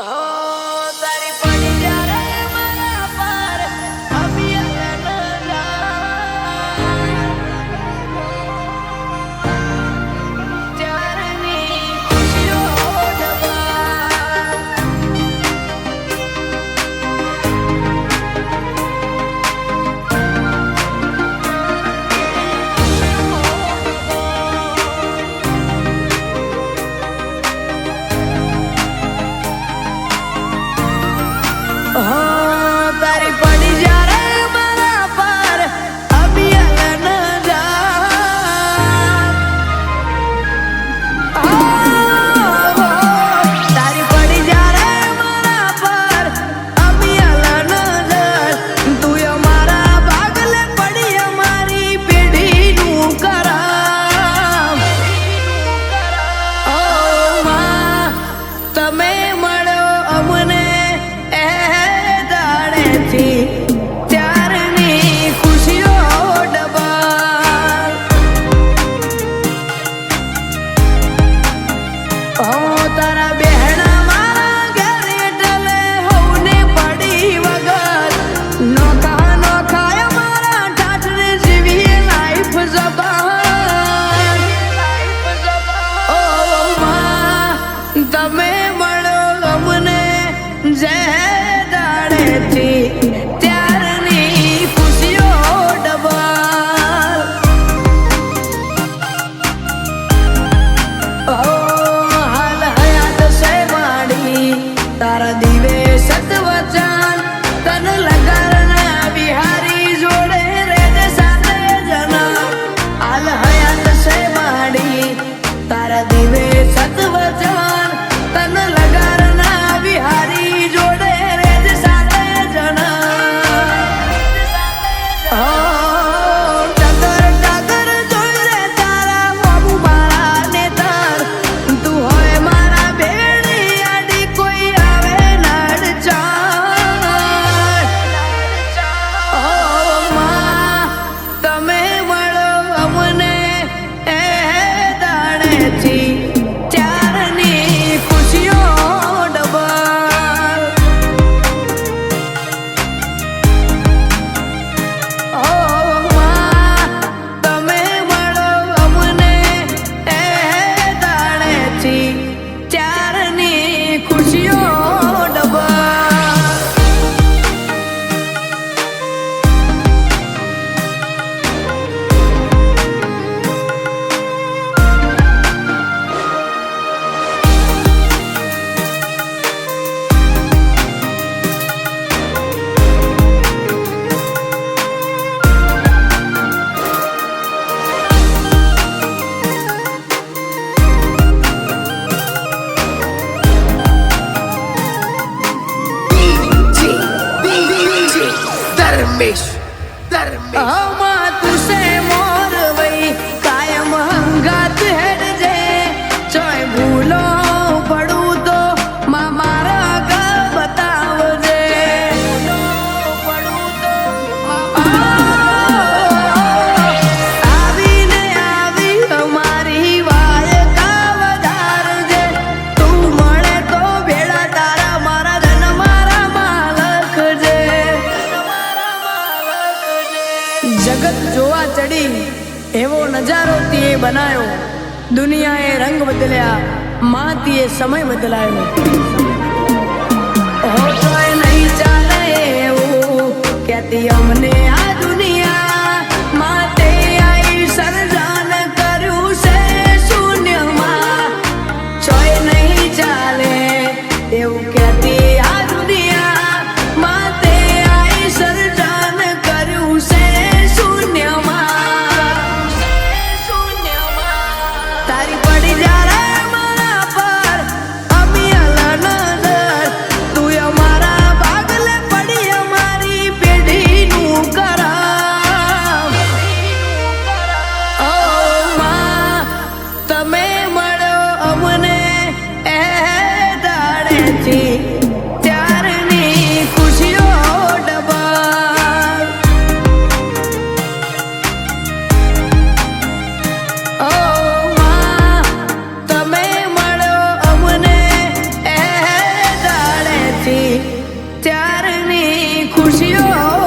Oh. bitch. નજારો તીએ બનાવ્યો દુનિયાએ રંગ બદલ્યા માં તીએ સમય બદલાયો. હો તો નહીં ચાલે એવું, કહેતી અમને lose you.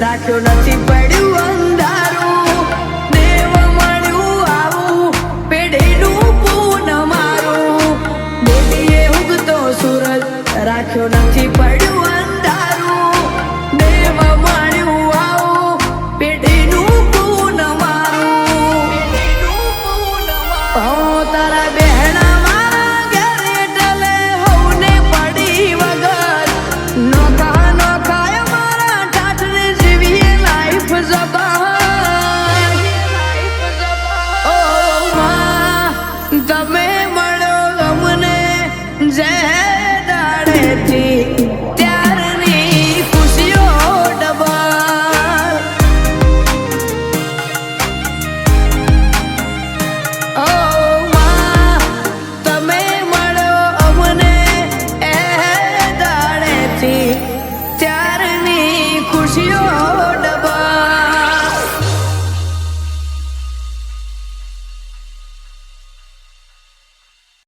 સાચું નથી પડ્યું